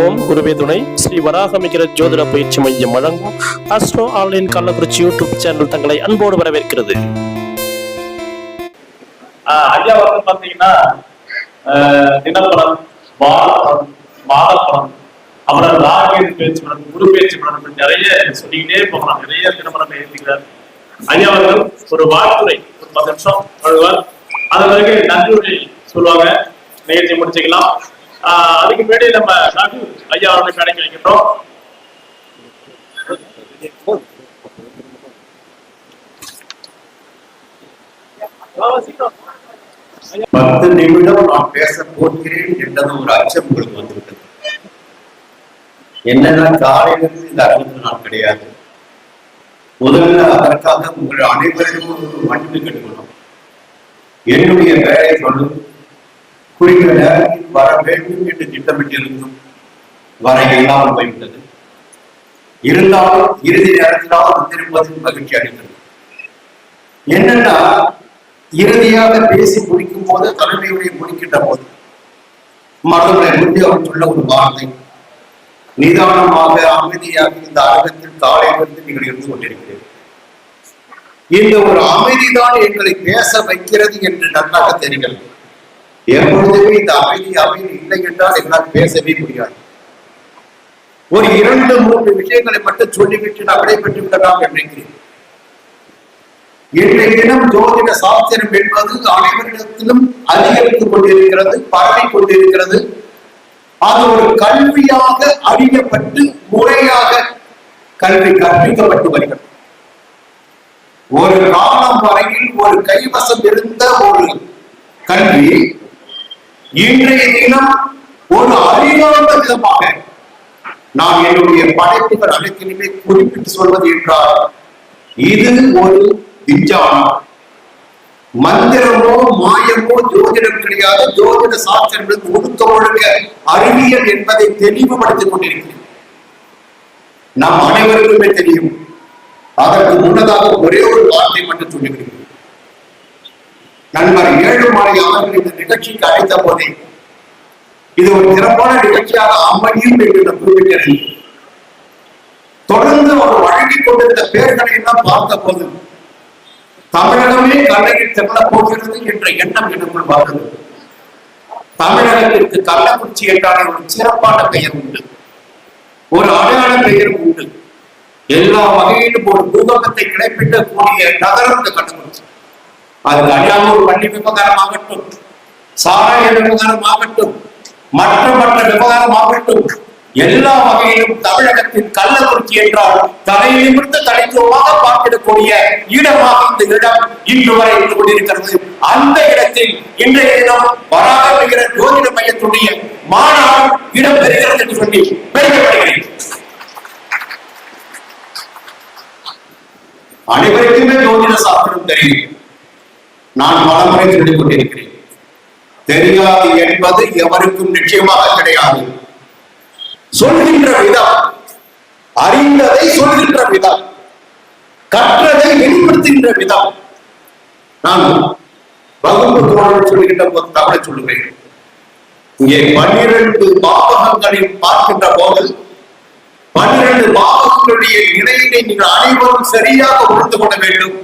ஓம் குருவே துணை. ஸ்ரீ வராகமிக்கிற ஜோதிட பயிற்சி மையம் வழங்கும் astro online Kallakurichi YouTube channel தங்களை அன்போடு வரவேற்கிறது. ஐயா வந்து பாத்தீங்கன்னா தினப்படம் வாரப்படம் மாதப்படம் அப்புறம் ராகேது பேச்சு படம் குரு பேச்சு படம் நிறைய சொல்லிக்கிட்டே போகலாம். நிறைய தினப்படம் எழுதிக்கிறார் ஐயா அவர்கள் ஒரு வாழ்த்துறை ஒரு பத்து நிமிஷம் வழுவார் அது பிறகு நன்றியுரை சொல்லுவாங்க. நிகழ்ச்சி முடிச்சுக்கலாம். அதுக்கு முன்னாடி நம்ம ரகு ஐயா அவர்களை கடைக்கு வைக்கின்றோம். பத்து நிமிடம் நான் பேச போகிறேன் என்றது ஒரு அச்சம் உங்களுக்கு வந்துவிட்டது. என்னன்னா காலையிலிருந்து இந்த அறுபது நாள் கிடையாது. முதல்ல அதற்காக உங்கள் அனைவரிடம் மன்னிப்பு கட்டுக்கணும் என்னுடைய வேலை சொல்லும் குறித்த நேரத்தில் வர வேண்டும் என்று திட்டமிட்டிருந்தும் வர இல்லாமல் போய்விட்டது இருந்தாலும் இறுதி நேரத்திலாவது வந்திருப்பது மகிழ்ச்சி அடைந்தது. என்னன்னா இறுதியாக பேசி முடிக்கும் போது தலைமையுடைய முடிக்கின்ற போது மனதை முந்தி அவர் ஒரு வார்த்தை நிதானமாக அமைதியாக இந்த அரங்கத்தில் காலையிலிருந்து நீங்கள் இருந்து கொண்டிருக்கிறீர்கள். இந்த ஒரு அமைதிதான் எங்களை பேச வைக்கிறது என்று நன்றாக தெரிகிறது. எப்பொழுதுமே இந்த அமைதி அமைதி இல்லை என்றால் என்னால் பேசவே முடியாது. ஒரு இரண்டு மூன்று விஷயங்களை மட்டும் சொல்லிவிட்டு நான் விடைபெற்று விடலாம் நினைக்கிறேன். இன்றைய தினம் ஜோதிட சாஸ்திரம் என்பது அனைவரிடத்திலும் அதிகரித்துக் கொண்டிருக்கிறது பரவி கொண்டிருக்கிறது. அது ஒரு கல்வியாக அறியப்பட்டு முறையாக கல்வி கற்பிக்கப்பட்டு வருகிறது. ஒரு காலம் வரையில் ஒரு கைவசம் இருந்த ஒரு கல்வி இன்றைய தினம் ஒரு அறிவார்ந்த விதமாக நான் என்னுடைய படைப்புகள் அனைத்திலுமே குறிப்பிட்டு சொல்வது என்றால் இது ஒரு விஞ்ஞானம். மந்திரமோ மாயமோ ஜோதிடம் கிடையாது. ஜோதிட சாஸ்திரங்களுக்கு ஒடுக்க ஒழுக்க அறிவியல் என்பதை தெளிவுபடுத்திக் கொண்டிருக்கிறேன். நம் அனைவருக்குமே தெரியும். அதற்கு முன்னதாக ஒரே ஒரு வார்த்தை மட்டும் சொல்லுகிறேன் நண்பர் ஏழுமலை அவர்கள் இந்த நிகழ்ச்சிக்கு அழைத்த போதே இது ஒரு சிறப்பான நிகழ்ச்சியாக அமையும் என்று நான் குறிப்பிட்டேன் தொடர்ந்து அவர் வழங்கிக் கொண்டிருந்த பேர்களை எல்லாம் பார்த்த போது தமிழகமே கல்லையில் செல்ல போகிறது என்ற எண்ணம் எனக்குள் வந்தது. தமிழகத்திற்கு கள்ளக்குறிச்சி என்றால் ஒரு சிறப்பான பெயர் உண்டு. ஒரு அடையாள பெயர் உண்டு. எல்லா வகையிலும் ஒரு பூகம்பத்தை கிடைப்பிட்ட கூடிய நகரம் இந்த கள்ளக்குறிச்சி அது அடையாளூர் பள்ளி விவகாரம் ஆகட்டும் சாராய விவகாரம் ஆகட்டும் மற்ற மற்ற விவகாரம் ஆகட்டும் எல்லா வகையிலும் தமிழகத்தின் கள்ளக்குறிச்சி என்றால் தலை நிமிர்ந்த தலைத்துவமாக பார்த்திடக்கூடிய இடமாக இந்த இடம் இன்று வரை இருந்து கொண்டிருக்கிறது. அந்த இடத்தில் இன்றைய தினம் வராக வருகிற ஜோதிட மையத்துடைய மாநாடு இடம் பெறுகிறது என்று சொல்லி பெருமைப்படுகிறேன். அனைவருக்குமே ஜோதிட சாஸ்திரம் தெரியும். நான் பலமுறை சொல்லிக் கொண்டிருக்கிறேன் தெரியாது என்பது எவருக்கும் நிச்சயமாக கிடையாது. சொல்கின்ற விதம் அறிந்ததை சொல்கின்ற விதம் கற்றதை வெளிப்படுத்துகின்ற விதம். நான் வகுப்பு தோழர் சொல்கின்ற போது தமிழை சொல்லுகிறேன். இங்கே பன்னிரண்டு பாவகங்களை பார்க்கின்ற போது பன்னிரண்டு பாவகங்களுடைய நிலையினை நீங்கள் அனைவரும் சரியாக உணர்ந்து கொள்ள வேண்டும்.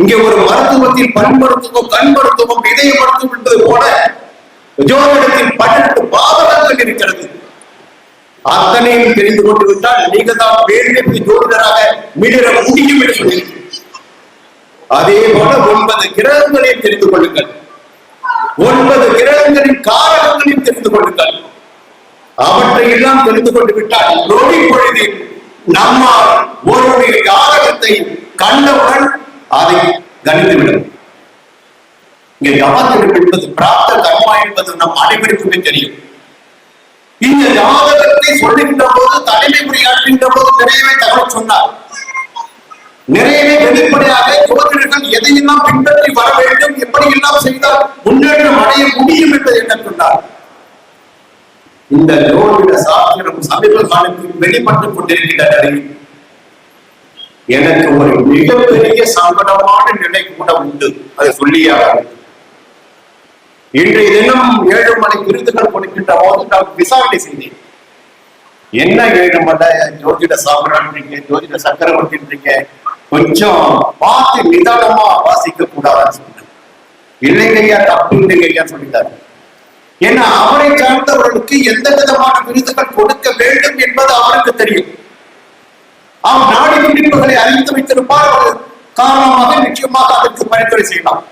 இங்கே ஒரு மருத்துவத்தில் பண் மருத்துவம் கண் மருத்துவம் இதய மருத்துவம் என்பது போல ஜோதிடத்தில் பன்னெண்டு பாதகங்கள் இருக்கிறது. அத்தனையும் தெரிந்து கொண்டு விட்டால் நீங்க தான் வேறு ஜோதிடராக மிளிர முடியும் என்று சொல்லியிருக்கிறேன் அதே போல ஒன்பது கிரகங்களையும் தெரிந்து கொள்ளுங்கள். ஒன்பது கிரகங்களின் காரணங்களையும் தெரிந்து கொள்ளுங்கள். அவற்றை எல்லாம் தெரிந்து கொண்டு விட்டால் நொடி பொழுதில் நம்மால் ஒருவருடைய ஜாதகத்தை கண்டவுடன் அதை கணித்துவிடும். இங்க கவனம் என்பது பிராப்த கர்மா என்பது நம் அனைவருக்குமே தெரியும். இந்த ஜாதகத்தை சொல்லுகின்ற போது தலைமை உரையாற்றுகின்ற போது நிறையவே தகவல் சொன்னார். நிறையவே வெளிப்படையாக ஜோதிடர்கள் எதையெல்லாம் பின்பற்றி வர வேண்டும் எப்படி எல்லாம் செய்தால் முன்னேற்றம் அடைய முடியும் என்பதை என்ன சொன்னார்? இந்த ஜோதிட சாஸ்திரம் சமீப காலத்தில் வெளிப்பட்டுக் கொண்டிருக்கின்ற நிலையில் எனக்கு ஒரு மிகப்பெரிய சங்கடமான நிலை கூட உண்டு. அதை சொல்லியாக இன்றைய தினம் ஏழு மணி விருதுகள் கொடுக்கின்ற போது நான் விசாரணை செய்தேன். என்ன ஏழுமல்ல ஜோதிட சாம்பிரான்றீங்க ஜோதிட சக்கரவர்த்தின்றீங்க கொஞ்சம் பார்த்து நிதானமா வாசிக்க கூடாதுன்னு சொன்னேன் இல்லைங்கய்யா தப்பு இல்லைங்கய்யா சொல்லிட்டாரு. ஏன்னா அவரை சார்ந்தவர்களுக்கு எந்த விதமான விருதுகள் கொடுக்க வேண்டும் என்பது அவருக்கு தெரியும். அவர் நாடி துடிப்புகளை அறிந்து வைத்திருப்பார். ஒரு காரணமாக நிச்சயமாக அதற்கு பரிந்துரை செய்யலாம்.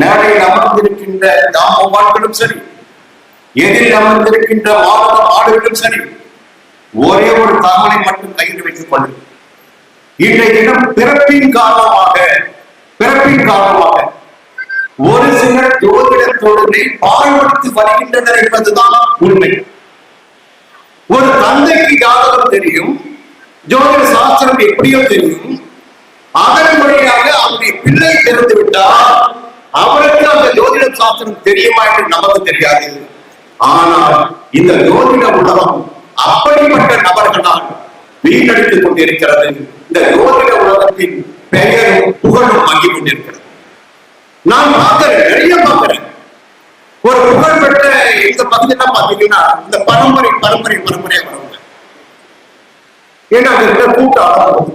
மேடையில் அமர்ந்திருக்கின்ற தாமவான்களும் சரி எதிரில் அமர்ந்திருக்கின்ற மாணவ ஆடுகளும் சரி ஒரே ஒரு தகவலை மட்டும் கையில் வைத்துக் கொள்ளு இன்றைய தினம் பிறப்பின் காரணமாக பிறப்பின் காரணமாக ஒரு சிலர் ஜோதிட தொழிலை பாழ்படுத்தி வருகின்றனர் என்பதுதான் உண்மை. ஒரு தந்தைக்கு ஜாதகம் தெரியும்? ஜோதிட சாஸ்திரம் எப்படியோ தெரியும். அதன் வழியாக அவருடைய பிள்ளை திறந்து விட்டால் அவருக்கு அந்த ஜோதிட சாஸ்திரம் தெரியுமா என்று நமக்கு தெரியாது. ஆனால் இந்த ஜோதிட உலகம் அப்படிப்பட்ட நபர்களால் வீணடித்துக் கொண்டிருக்கிறது. இந்த ஜோதிட உலகத்தின் பெயரும் புகழும் வாங்கிக் கொண்டிருக்கிறது. நான் பார்க்கிறேன் நிறைய பார்க்கிறேன். ஒரு புகழ் பெற்ற இந்த பகுதியெல்லாம் பார்த்தீங்கன்னா இந்த பரம்பரை பரம்பரை பரம்பரையா வருவாங்க ஏன்னா இருக்கிற கூட்டம்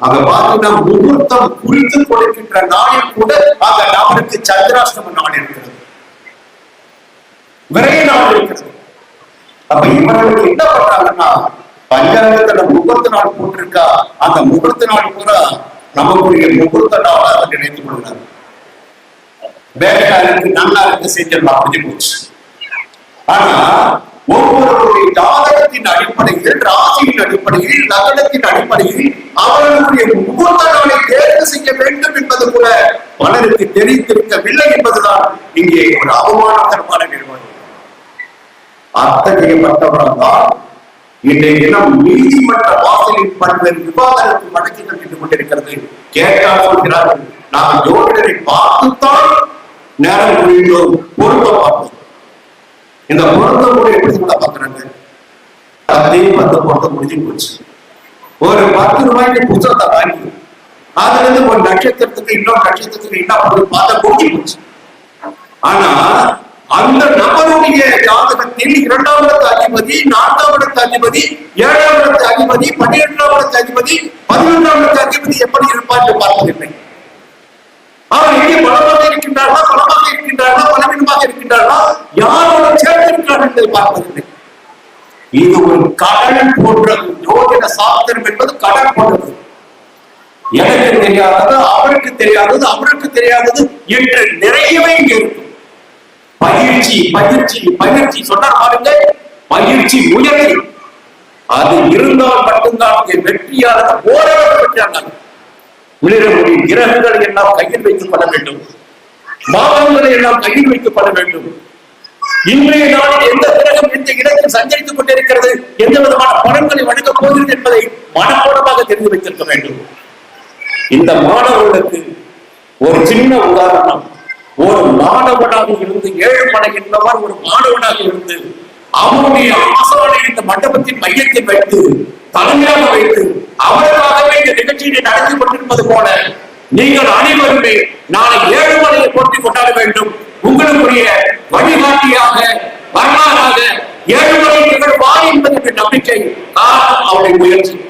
அத பார்த்து பாத்தீங்கன்னா முகூர்த்தம் குறித்து கொடுக்கின்ற நாளில் கூட அந்த நபருக்கு சந்திராஷ்டம நாள் இருக்கிறது. விரைய நாள் இருக்கிறது. அப்ப இவர்களுக்கு என்ன பண்றாங்கன்னா பஞ்சாங்கத்துல முகூர்த்த நாள் போட்டிருக்கா அந்த முகூர்த்த நாள் பூரா நமக்குரிய முகூர்த்த நாளா அதை நினைத்துக் கொள்கிறார். வேலைக்காரருக்கு நல்லா இருக்கு செஞ்சிடலாம் முடிஞ்சு போச்சு. ஆனா ஒவ்வொருவருடைய ஜாதகத்தின் அடிப்படையில் ராசியின் அடிப்படையில் லக்னத்தின் அடிப்படையில் அவர்களுடைய முகூர்த்த நாளை தேர்வு செய்ய வேண்டும் என்பது கூட பலருக்கு தெரிந்திருக்கவில்லை என்பதுதான் இங்கே ஒரு அவமானகரமான நிர்வாகம். அத்தகையப்பட்டவர்கள் தான் இன்றைய தினம் நீதிமன்ற வாசலில் பல்வேறு விவாதங்களுக்கு வழக்குகள் நின்று கொண்டிருக்கிறது. கேட்டால் சொல்கிறார்கள் நாம் ஜோதிடரை பார்த்துத்தான் நேரம் குறிந்தோம் பொருத்தம் பார்த்தோம். இந்த பொருத்தம் கூட எப்படி சொல்ல பாக்குறாங்க அதே பத்து பொருத்தம் முடிஞ்சு போச்சு. ஒரு பத்து ரூபாய்க்கு புத்தகத்தை வாங்கி அதுல இருந்து ஒரு நட்சத்திரத்துக்கு இன்னொரு நட்சத்திரத்துக்கு என்ன பார்த்த பார்த்தா முடிஞ்சு போச்சு. ஆனா அந்த நபருடைய ஜாதகத்தில் இரண்டாம் இடத்து அதிபதி நான்காம் இடத்து அதிபதி ஏழாம் இடத்து அதிபதி பன்னிரெண்டாம் இடத்து அதிபதி பதினொன்றாம் இடத்து அதிபதி எப்படி இருப்பார் என்று பார்ப்பதில்லை. அவர் எங்கே பலமாக இருக்கின்றார்களா பலமாக இருக்கின்றார்களா பலவீனமாக இருக்கின்றார்களா? யார் சேர்ந்து பார்ப்பதில்லை. இது ஒரு கடல் போன்றது ஜோதிட சாஸ்திரம் என்பது கடல் போன்றது. எனக்கு தெரியாதது அவருக்கு தெரியாதது அவருக்கு தெரியாதது என்று நிறையவே இங்க இருக்கும் பயிற்சி பயிற்சி பயிற்சி சொன்னார் பாருங்க பயிற்சி உயர்வு. அது இருந்தால் மட்டும்தான் இங்கே வெற்றியாளர் ஓரளவு பெற்றார்கள் விழுற முடியும் கிரகங்களை எல்லாம் கையில் வைக்கப்பட வேண்டும். மாதங்களை எல்லாம் கையில் வைக்கப்பட வேண்டும். இன்றைய நாள் எந்த கிரகம் எந்த இடத்தில் சஞ்சரித்துக் கொண்டிருக்கிறது? எந்த விதமான பணங்களை வழங்கப் போகிறது என்பதை மனப்பூர்வமாக தெரிந்து வைத்திருக்க வேண்டும். இந்த மாணவர்களுக்கு ஒரு சின்ன உதாரணம். ஒரு மாணவனாக இருந்து ஏழுமலை என்பவர் ஒரு மாணவனாக இருந்து அவருடைய ஆசானை இந்த மண்டபத்தின் மையத்தில் வைத்து தலைமையாக வைத்து அவருக்காகவே இந்த நிகழ்ச்சியை நடத்தி கொண்டிருப்பது போல நீங்கள் அனைவருமே நாளை ஏழுமலையை போட்டி கொண்டாட வேண்டும். உங்களுக்குரிய வழிகாட்டியாக வரலாறாக ஏழுமலை நிகழ்வார் என்பதற்கு நம்பிக்கை காரணம் அவருடைய முயற்சி.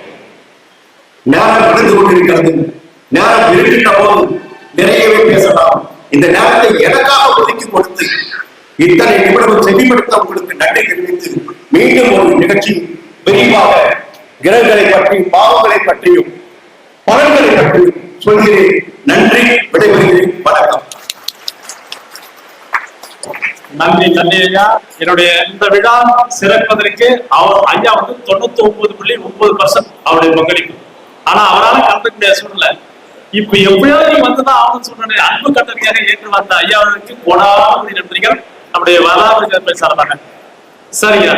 நேரம் நடந்து கொண்டிருக்கிறது. நேரம் இருக்கின்ற போது நிறையவே பேசலாம். இந்த நேரத்தை எனக்காக ஒதுக்கி கொடுத்து இத்தனை நிமிடம் செவிமடுத்த உங்களுக்கு நன்றி தெரிவித்து மீண்டும் ஒரு நிகழ்ச்சி விரிவாக கிரகங்களை பற்றியும் பாவங்களை பற்றியும் பலன்களை பற்றியும் சொல்கிறேன். நன்றி விடைபெறுகிறேன். வணக்கம். நன்றி நன்றி ஐயா. என்னுடைய இந்த விழா சிறப்பதற்கு அவர் ஐயா வந்து தொண்ணூத்தி ஒன்பது புள்ளி ஒன்பது பர்சன்ட் அவருடைய பங்களிப்பு. ஆனா அவரால் கலந்துக்க முடியாத சூழ்நிலை. இப்ப எப்படியாவது நீ வந்துதான் ஆகணும்னு சொன்ன அன்பு கட்டளையாக ஏற்று வந்த ஐயாவுக்கு கொடாத நன்றிகள் நம்முடைய வரலாறு பேச சரிங்க.